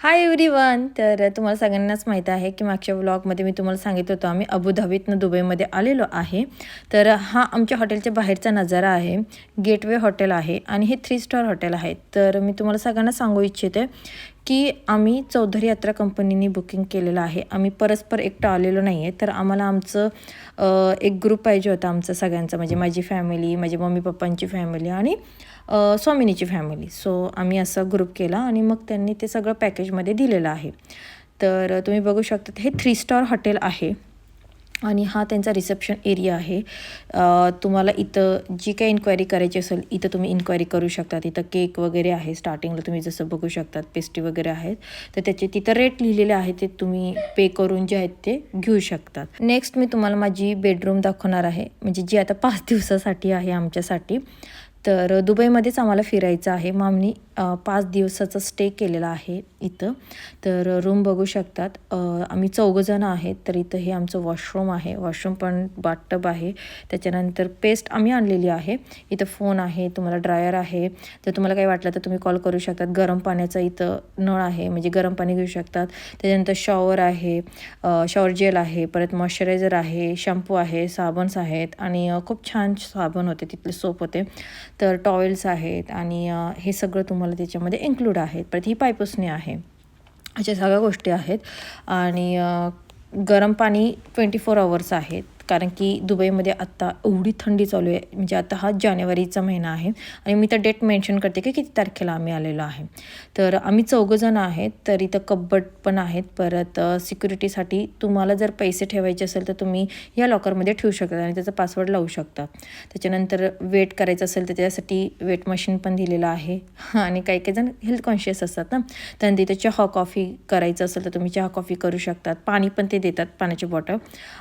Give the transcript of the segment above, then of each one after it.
Hi everyone तर तुम्हाला सगळ्यांनाच माहीत आहे की मागच्या ब्लॉगमध्ये मी तुम्हाला सांगितलं होतं आम्ही अबुधाबीतनं दुबईमध्ये आलेलो आहे. तर हा आमच्या हॉटेलच्या बाहेरचा नजारा आहे. गेटवे हॉटेल आहे आणि हे थ्री स्टार हॉटेल आहे. तर मी तुम्हाला सगळ्यांना सांगू इच्छिते की आम्ही चौधरी यात्रा कंपनीने बुकिंग केलेलं आहे. आम्ही परस्पर एकटं आलेलो नाही आहे तर आम्हाला आमचं एक ग्रुप पाहिजे होता आमचं सगळ्यांचं. म्हणजे माझी फॅमिली माझ्या मम्मी पप्पांची फॅमिली आणि स्वामिनीची फॅमिली सो आम्ही असा ग्रुप केला आणि मग त्यांनी ते सगळं पॅकेजमध्ये दिलेलं आहे. तर तुम्ही बघू शकता हे थ्री स्टार हॉटेल आहे. आणि हा त्यांचा रिसेप्शन एरिया आहे. तुम्हाला इथं जी काही इन्क्वायरी करायची असेल इथं तुम्ही इन्क्वायरी करू शकतात इथं केक वगैरे आहे स्टार्टिंगला तुम्ही जसं बघू शकतात पेस्ट्री वगैरे आहेत. तर त्याचे तिथं रेट लिहिलेले आहे ते तुम्ही पे करून जे आहेत ते घेऊ शकतात. नेक्स्ट मी तुम्हाला माझी बेडरूम दाखवणार आहे. म्हणजे जी आता पाच दिवसासाठी आहे आमच्यासाठी. तर दुबईमध्येच आम्हाला फिरायचं आहे. मग आम्ही पाच दिवसाचा स्टे केलेला आहे इथं. तर रूम बघू शकतात. आम्ही चौघंजणं आहेत तर इथं हे आमचं वॉशरूम आहे. वॉशरूम पण बाथटब आहे. त्याच्यानंतर पेस्ट आम्ही आणलेली आहे. इथं फोन आहे तुम्हाला ड्रायर आहे. जर तुम्हाला काही वाटलं तर तुम्ही कॉल करू शकतात. गरम पाण्याचा इथं नळ आहे म्हणजे गरम पाणी घेऊ शकतात. त्याच्यानंतर शॉवर आहे शॉवर जेल आहे परत मॉइश्चरायझर आहे शॅम्पू आहे साबन्स आहेत आणि खूप छान साबण होते तिथले सोप होते. तर टॉवेल्स आहेत आणि हे सगळं तुम्हाला त्याच्यामध्ये इन्क्लूड आहेत. परत ही पायपुसणी आहे. अशा सगळ्या गोष्टी आहेत. आणि गरम पाणी ट्वेंटी फोर आवर्स आहेत कारण की दुबईमध्ये आत्ता एवढी थंडी चालू आहे. म्हणजे आता हा जानेवारीचा महिना आहे. आणि मी तर डेट मेन्शन करते की किती तारखेला आम्ही आलेलो आहे. तर आम्ही चौघंजण आहेत तर इथं कब्बट पण आहेत. परत सिक्युरिटीसाठी तुम्हाला जर पैसे ठेवायचे असेल तर तुम्ही या लॉकरमध्ये ठेवू शकता आणि त्याचा पासवर्ड लावू शकता. त्याच्यानंतर वेट करायचं असेल तर त्याच्यासाठी वेट मशीन पण दिलेलं आहे. आणि काही काही जण हेल्थ कॉन्शियस असतात ना. त्यानंतर इथं चहा कॉफी करायचं असेल तर तुम्ही चहा कॉफी करू शकतात. पाणी पण ते देतात पाण्याची बॉटल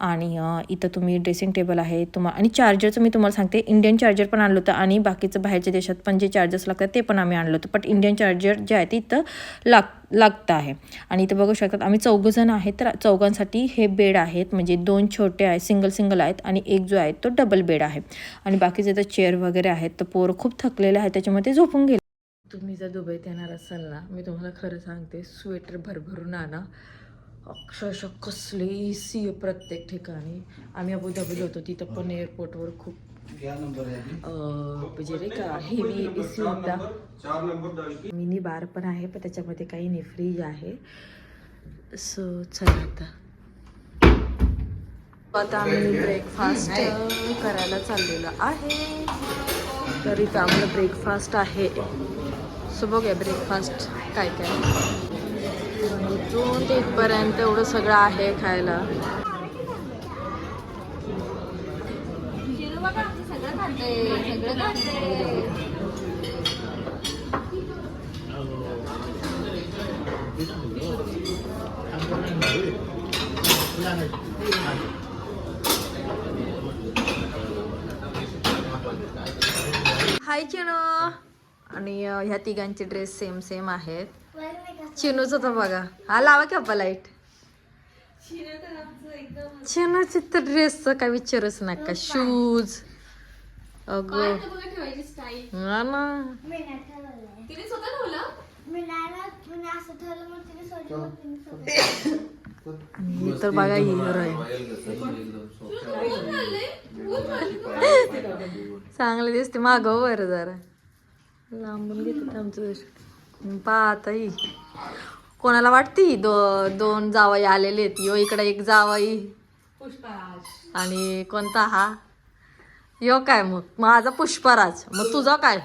आणि इथं तुम्ही ड्रेसिंग टेबल आहे तुम्हा आणि चार्जरचं मी तुम्हाला सांगते इंडियन चार्जर पण आणलं होतं आणि बाकीचं बाहेरच्या देशात पण जे चार्जर्स लागतात ते पण आम्ही आणलं होतं. बट इंडियन चार्जर जे आहे ते इथं लाग लागतं आहे. आणि इथं बघू शकतात आम्ही चौघंजण आहेत तर चौघांसाठी हे बेड आहेत. म्हणजे दोन छोटे आहेत सिंगल सिंगल आहेत आणि एक जो आहे तो डबल बेड आहे. आणि बाकीचे तर चेअर वगैरे आहेत. तर पोरं खूप थकलेले आहेत त्याच्यामध्ये झोपून गेले. तुम्ही जर दुबईत येणार असाल ना मी तुम्हाला खरं सांगते स्वेटर भरभरून आणा. अक्षरशः कसले ए सी आहे प्रत्येक ठिकाणी. आम्ही अबुधाबीला होतो. तिथं पण एअरपोर्टवर खूप अं, म्हणजे नाही का हेवी ए सी होता. मिनी बार पण आहे पण त्याच्यामध्ये काही नाही फ्रीज आहे. सो चला आता. आता आम्ही ब्रेकफास्ट करायला चाललेलो आहे. तर इथं आम्हाला ब्रेकफास्ट आहे. सो बघूया ब्रेकफास्ट काय काय. इथून ते इथपर्यंत एवढं सगळं आहे खायला. हाय चिनो आणि ह्या तिघांचे ड्रेस सेम सेम आहेत. चिनूच तर बघा. हा लावा की अप्पा लाइट चिनूचे तर ड्रेसचं काय विचारच नका शूज अग. हा ना. मी तर बघा हिरो आहे. चांगले दिसते. मागव बरं जरा. लांबून घेतात आमचं दर्शन कोणाला वाटती दो दोन जावई आलेले आहेत? यो इकडे एक जावई. आणि कोणता हा? यो काय मग? माझा पुष्पराज. मग तुझा काय?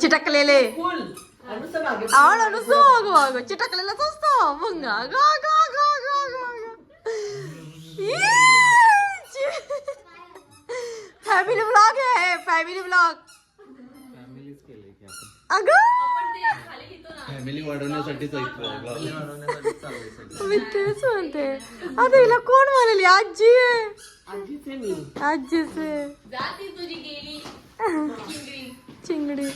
चिटकलेले. आवड नुसतं बघ बघ चिटकलेलाच असतो. भुंगा गा गा. फॅमिली ब्लॉग आहे फॅमिली ब्लॉग अगं! फॅमिली वाढवण्यासाठीच मी तेच म्हणते. आता हिला कोण म्हणाली? आजी आहे. आजीच आहे चिंगडी.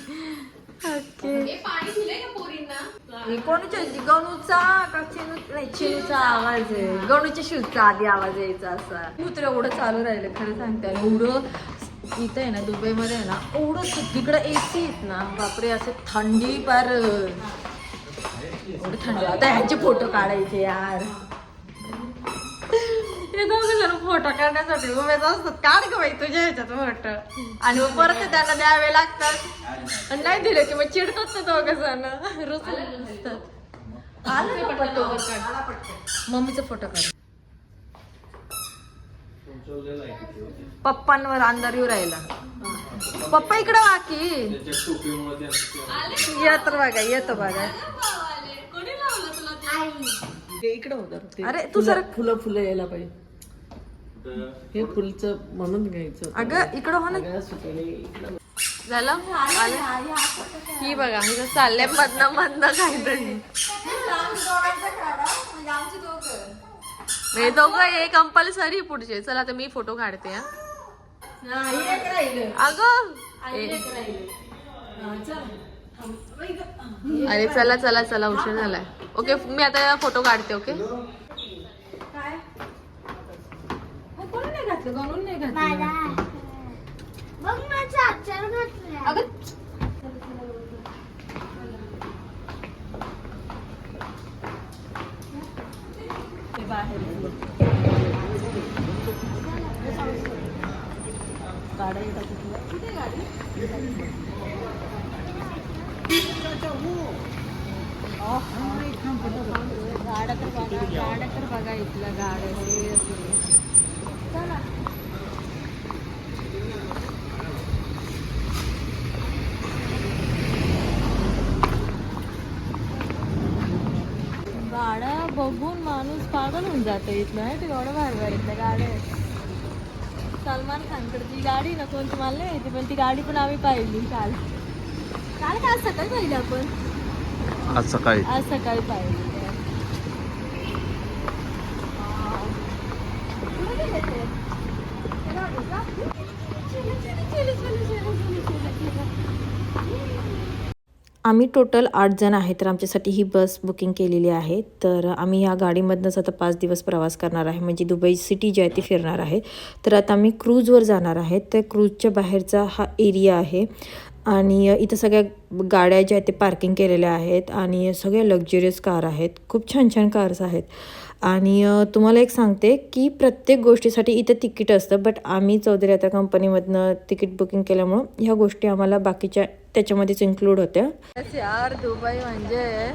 कोणाच्या गणूचा का चिनू? नाही चिनूचा आवाज आहे. गणूच्या शूजचा आधी आवाज यायचा असा. कुत्र एवढं चालू राहिलं खरं सांगते. एवढं इथं आहे ना दुबईमध्ये आहे ना एवढं सगळीकडे एसी आहेत ना. बापरे असे थंडी पार एवढं थंडी. आता ह्यांचे फोटो काढायचे यार हे काढण्यासाठी उभेच असतात. काढ ग बाई तुझ्या ह्याच्यात फोटो आणि मग परत ते त्यांना द्यावे लागतात. आणि नाही दिले की मग चिडतात ते दोघं जण. रुसून. आलं ना फोटो? मम्मीचा फोटो काढ. पप्पांवर अंधार येऊ राहिला. पप्पा इकडे वाकी येत बघा येतो बघा. इकडं होतं अरे तू सर फुलं फुलं यायला पाहिजे. हे फुलचं म्हणून घ्यायचं अगं इकडं हो ना. झालं? आलं? ही बघा मी चाललंय मधनं मधनं काहीतरी. हे दोघं हे कंपल्सरी पुढचे. चला आता मी फोटो काढते हा. अगं अरे चला चला चला उशीर झालाय. ओके मी आता फोटो काढते ओके कोणी नाही घातलं गणून नाही घातलं? बघ माझा अक्षर घातलं अगं. गाड्या तर बघा गाड्या तर बघा इथल्या गाड्या. चला गाड्या बघून माणूस पागल होऊन जातो इथलं माहिती का? एवढं भारी भारी इथल्या गाड्या आहेत. सलमान खानकडची गाडी ना कोणती मला नाही माहिती पण ती गाडी पण आम्ही पाहिली काल काल का आज सकाळी पाहिली आपण आज सकाळी आज सकाळी पाहिली कुठे गेले ते? ते गाडी का? चला, चला, चला, चला, चला, चला, चला, चला. आम्ही टोटल आठ जण आहेत तर आमच्यासाठी ही बस बुकिंग केलेली आहे. तर आम्ही या गाडीमधनंच आता पाच दिवस प्रवास करणार आहे. म्हणजे दुबई सिटी जी आहे ती फिरणार आहे. तर आता आम्ही क्रूजवर जाणार आहे. तर क्रूजच्या बाहेरचा हा एरिया आहे. आणि इथं सगळ्या गाड्या ज्या आहेत ते पार्किंग केलेल्या आहेत. आणि सगळ्या लक्झरियस कार आहेत. खूप छान छान कार्स आहेत. आणि तुम्हाला एक सांगते की प्रत्येक गोष्टीसाठी इथं तिकीट असतं बट आम्ही चौधरी आता कंपनीमधनं तिकीट बुकिंग केल्यामुळं ह्या गोष्टी आम्हाला बाकीच्या त्याच्यामध्येच इन्क्लूड होत्या. यार दुबई म्हणजे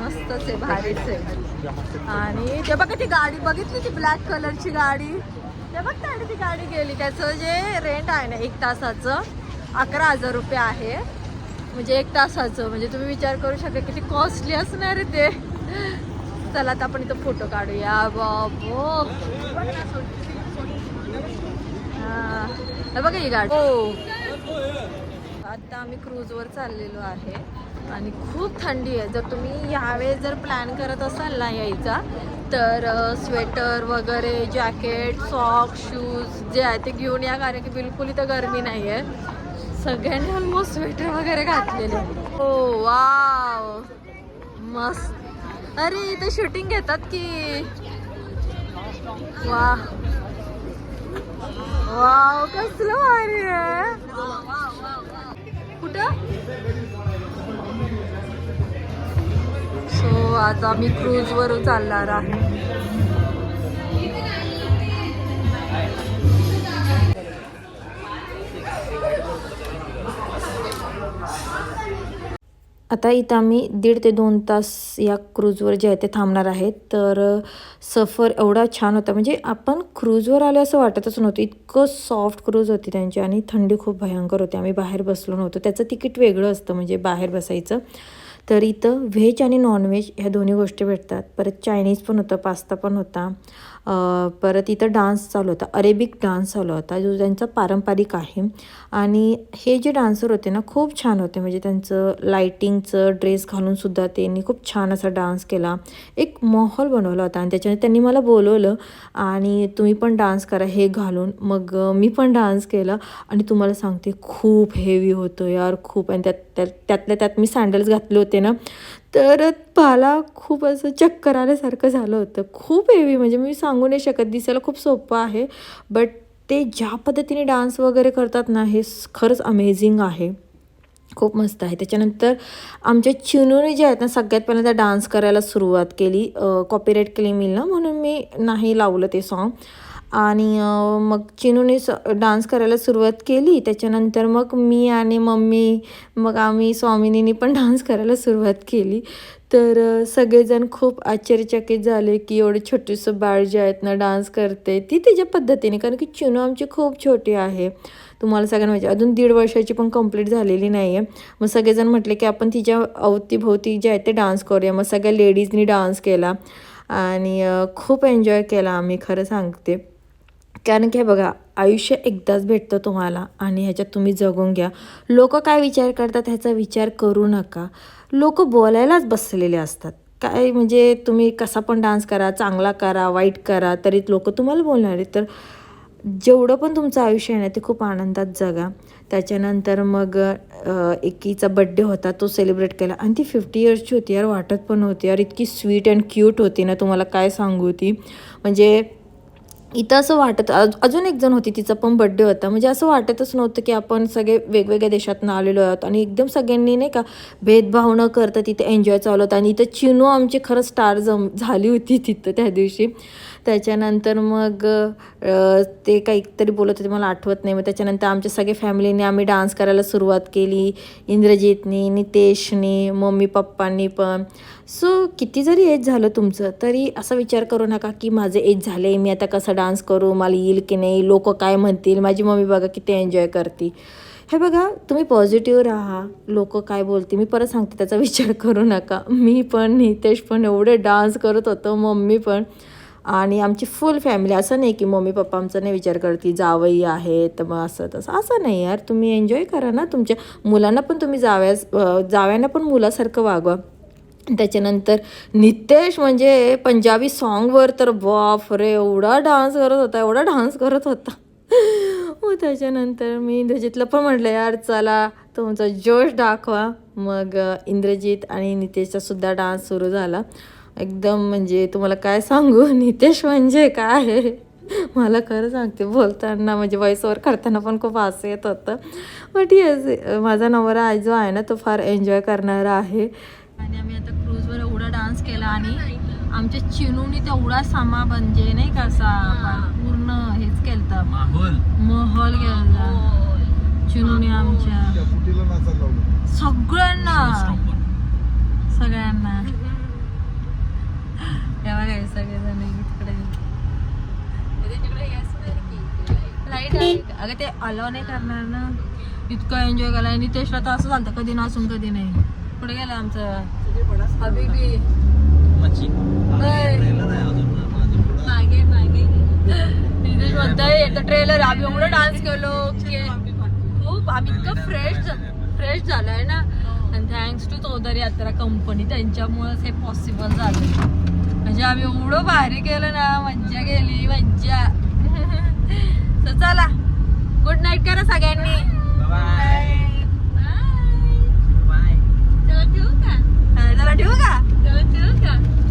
मस्तच आहे भारीच आहे. आणि ते बघा ती गाडी बघितली ती ब्लॅक कलरची गाडी? ते बघ आणि ती गाडी गेली. त्याचं जे रेंट आहे ना एक तासाचं अकरा हजार रुपये आहे. म्हणजे एक तासाचं म्हणजे तुम्ही विचार करू शकता किती कॉस्टली असणार आहे ते. चला आता आपण इथं फोटो काढूया. बाबो बघा ही गाडी. हो आता आम्ही क्रूजवर चाललेलो आहे. आणि खूप थंडी आहे. जर तुम्ही यावेळेस जर प्लॅन करत असाल ना यायचा तर स्वेटर वगैरे जॅकेट सॉक्स शूज जे आहे ते घेऊन या. कारण की बिलकुल इथं गरमी नाही आहे सगळ्यांनी ऑलमोस्ट स्वेटर वगैरे घातलेले. हो वाव मस्त. अरे इथे शूटिंग घेतात की. वा वाव कसलं भारी आहे. कुठं? सो आज आम्ही क्रूज वर चालणार आहे. आता इथं आम्ही दीड ते दोन तास या क्रूजवर जे आहे ते थांबणार आहेत. तर सफर एवढा छान होता. म्हणजे आपण क्रूजवर आले असं वाटतच नव्हतं. इतकं सॉफ्ट क्रूज होती त्यांची आणि थंडी खूप भयंकर होती. आम्ही बाहेर बसलो नव्हतो. त्याचं तिकीट वेगळं असतं म्हणजे बाहेर बसायचं. तर इथं व्हेज आणि नॉनव्हेज ह्या दोन्ही गोष्टी भेटतात. परत चायनीज पण होतं पास्ता पण होता. परत इथं डान्स चालू होता. अरेबिक डान्स चालू होता जो त्यांचा पारंपरिक आहे. आणि हे जे डान्सर होते ना खूप छान होते. म्हणजे त्यांचं लाईटिंगचं ड्रेस घालूनसुद्धा त्यांनी खूप छान असा डान्स केला. एक माहोल बनवला होता आणि त्याच्याने त्यांनी मला बोलवलं आणि तुम्ही पण डान्स करा हे घालून. मग मी पण डान्स केला आणि तुम्हाला सांगते खूप हेवी होतं यार खूप. आणि त्यात त्यात त्यातल्या त्यात मी सँडल्स घातले होते ना तर मला खूप असं चक्कर आल्यासारखं झालं होतं. खूप हेवी म्हणजे मी सांगू नाही शकत दिसायला खूप सोपं आहे. बट ते ज्या पद्धतीने डान्स वगैरे करतात ना हे खरंच अमेझिंग आहे. खूप मस्त आहे. त्याच्यानंतर आमच्या चिनूने जे आहेत ना सगळ्यात पहिल्यांदा डान्स करायला सुरुवात केली. कॉपीराईट क्लेम येईल ना म्हणून मी नाही लावलं ते सॉन्ग आणि मग चिनूने स डान्स करायला सुरुवात केली. त्याच्यानंतर मग मी आणि मम्मी मग आम्ही स्वामिनीनी पण डान्स करायला सुरुवात केली. तर सगळेजण खूप आश्चर्यचकित झाले की एवढं छोटेसं बाळ जे आहेत ना डान्स करते ती तिच्या पद्धतीने. कारण की चिनू आमची खूप छोटी आहे. तुम्हाला सगळ्यांना माहिती अजून दीड वर्षाची पण कंप्लीट झालेली नाही आहे मग सगळेजण म्हटले की आपण तिच्या अवतीभोवती जे आहे ते डान्स करूया. मग सगळ्या लेडीजनी डान्स केला आणि खूप एन्जॉय केला आम्ही खरं सांगते. कारण की हे बघा आयुष्य एकदाच भेटतं तुम्हाला आणि ह्याच्यात तुम्ही जगून घ्या. लोक काय विचार करतात ह्याचा विचार करू नका. लोक बोलायलाच बसलेले असतात. काय म्हणजे तुम्ही कसा पण डान्स करा चांगला करा वाईट करा तरी लोक तुम्हाला बोलणार आहेत. तर जेवढं पण तुमचं आयुष्य आहे ना ते खूप आनंदात जगा. त्याच्यानंतर मग एकीचा बड्डे होता तो सेलिब्रेट केला. आणि ती फिफ्टी इयर्सची होती यार वाटत पण होती यार. इतकी स्वीट अँड क्यूट होती ना तुम्हाला काय सांगू ती. म्हणजे इथं असं वाटत अज- अजून एक जण होती तिचा पण बड्डे होता. म्हणजे असं वाटतच नव्हतं की आपण सगळे वेगवेगळ्या देशातून आलेलो आहोत. आणि एकदम सगळ्यांनी नाही का भेदभाव न करता तिथे एन्जॉय चालू होता आणि इथं चिनू आमची खरं स्टार जम झाली होती तिथं त्या दिवशी. त्याच्यानंतर मग ते काहीतरी बोलत होते मला आठवत नाही. मग त्याच्यानंतर आमच्या सगळ्या फॅमिलीने आम्ही डान्स करायला सुरुवात केली. इंद्रजितनी नितेशनी मम्मी पप्पांनी पण. सो किती जरी एज झालं तुमचं तरी असा विचार करू नका की माझं एज झालं आहे मी आता कसं डान्स करू मला येईल की नाही लोक काय म्हणतील माझी मम्मी बघा किती एन्जॉय करते. हे बघा तुम्ही पॉझिटिव्ह राहा लोक काय बोलते मी परत सांगते त्याचा विचार करू नका. मी पण नितेश पण एवढे डान्स करत होतो मम्मी पण. आणि आमची फुल फॅमिली असं नाही की मम्मी पप्पा आमचा नाही विचार करते जावई आहे तर मग असं तसं. असं नाही यार तुम्ही एन्जॉय करा ना तुमच्या मुलांना पण तुम्ही जाव्यास जाव्यांना पण मुलासारखं वागवा. त्याच्यानंतर नितेश म्हणजे पंजाबी सॉन्गवर तर बाप रे एवढा डान्स करत होता एवढा डान्स करत होता. मग त्याच्यानंतर मी इंद्रजितला पण म्हटलं यार चला तुमचा जोश दाखवा. मग इंद्रजित आणि नितेशचा सुद्धा डान्स सुरू झाला. एकदम म्हणजे तुम्हाला काय सांगू नितेश म्हणजे काय? आहे मला खरं सांगते बोलताना म्हणजे वॉईसवर करताना पण खूप हसू येत होतं. बट येस माझा नवरा जो आहे ना तो फार एन्जॉय करणारा आहे. आणि आम्ही आता क्रूजवर एवढा डान्स केला आणि आमच्या चिनूनी तेवढा सामा म्हणजे नाही का असा पूर्ण हेच केलं माहोल. महल केला चिनूनी आमच्या सगळ्यांना. सगळ्यांना. तेव्हा काय सगळेजण आहे का? अगं ते अलाव नाही करणार ना. इतकं एन्जॉय केला. आणि नितेशला तर असं झालं कधी नासून कधी नाही. कुठे गेला आमचं. हबीबी. मच्छी. होय. ट्रेलर. मागे मागे. नितेश म्हणताय आम्ही एवढं डान्स केलो. की खूप आम्ही इतकं फ्रेश फ्रेश झालोय ना. आणि थँक्स टू चौधरी यात्रा कंपनी त्यांच्यामुळेच हे पॉसिबल झालं म्हणजे आम्ही एवढं भारी केलं ना मज्जा गेली मज्जा. तर चला. गुड नाईट करा सगळ्यांनी. ठेवू का ठेवू का